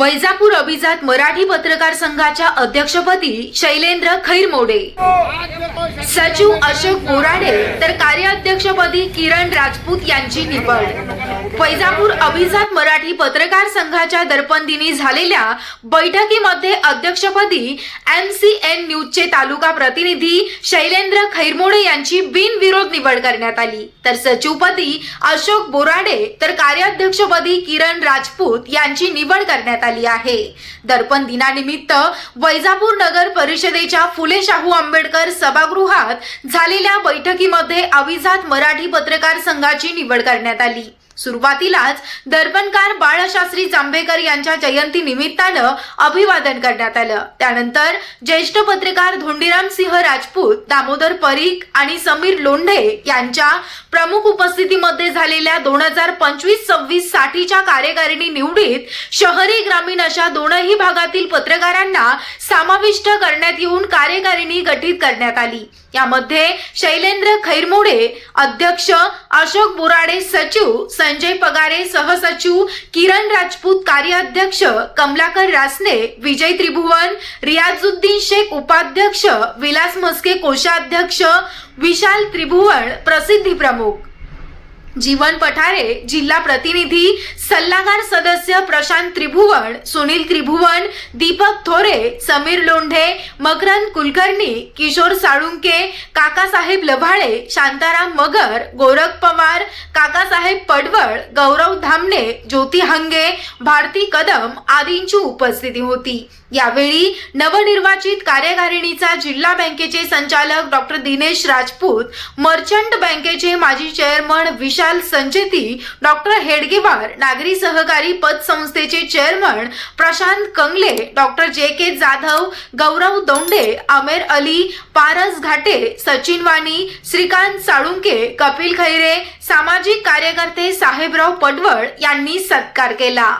वैजापूर अभिजात मराठी पत्रकार संघाच्या अध्यक्षपदी शैलेंद्र खैरमोडे. सचिव अशोक बोराडे तर कार्याध्यक्षपदी किरण राजपूत यांची निवड. वैजापूर अभिजात मराठी पत्रकार संघाच्या दर्पण दिनी झालेल्या बैठकीमध्ये अध्यक्षपदी एम सी एन न्यूजचे तालुका प्रतिनिधी शैलेंद्र खैरमोडे यांची बिनविरोध निवड करण्यात आली. तर सचिवपदी अशोक बोराडे तर कार्याध्यक्षपदी किरण राजपूत यांची निवड करण्यात आली. आहे. दर्पण दिनानिमित्त वैजापूर नगर परिषदेच्या फुले शाहू आंबेडकर सभागृहात झालेल्या बैठकीमध्ये अभिजात मराठी पत्रकार संघाची निवड करण्यात आली. सुरुवातीलाच दर्पणकार बाळशास्त्री जांभेकर यांच्या जयंती निमित्तानं अभिवादन करण्यात आलं. त्यानंतर ज्येष्ठ पत्रकार धोंडीराम सिंह राजपूत दामोदर परीख आणि समीर लोंढे यांच्या प्रमुख उपस्थितीमध्ये झालेल्या दोन हजार पंचवीस सव्वीस साठीच्या कार्यकारिणी निवडीत शहरी ग्रामीण अशा दोनही भागातील पत्रकारांना समाविष्ट करण्यात येऊन कार्यकारिणी गठीत करण्यात आली. यामध्ये शैलेंद्र खैरमोडे अध्यक्ष अशोक बोराडे सचिव संजय पगारे सहसचिव किरण राजपूत कार्याध्यक्ष कमलाकर रासने विजय त्रिभुवन रियाजुद्दीन शेख उपाध्यक्ष विलास मस्के कोषाध्यक्ष विशाल त्रिभुवन प्रसिद्धी प्रमुख. जीवन पठारे जिल्हा प्रतिनिधी सल्लागार सदस्य प्रशांत त्रिभुवन सुनील त्रिभुवन दीपक थोरे समीर लोंढे मकरंद कुलकर्णी किशोर साळुंके काकासाहेब लभाळे शांताराम मगर गोरख पवार काकासाहेब पडवळ गौरव धामणे ज्योती हंगे भारती कदम आदींची उपस्थिती होती. यावेळी नवनिर्वाचित कार्यकारिणीचा जिल्हा बँकेचे संचालक डॉक्टर दिनेश राजपूत मर्चंट बँकेचे माजी चेअरमन विशाल संचेती डॉक्टर हेडगेवार नागरी सहकारी पतसंस्थेचे chairman Prashant Kangle doctor J K Jadhav गौरव दोंडे आमेर अली पारस घाटे सचिन वाणी श्रीकांत साळुंके कपिल खैरे सामाजिक कार्यकर्ते साहेबराव पडवळ यांनी सत्कार केला.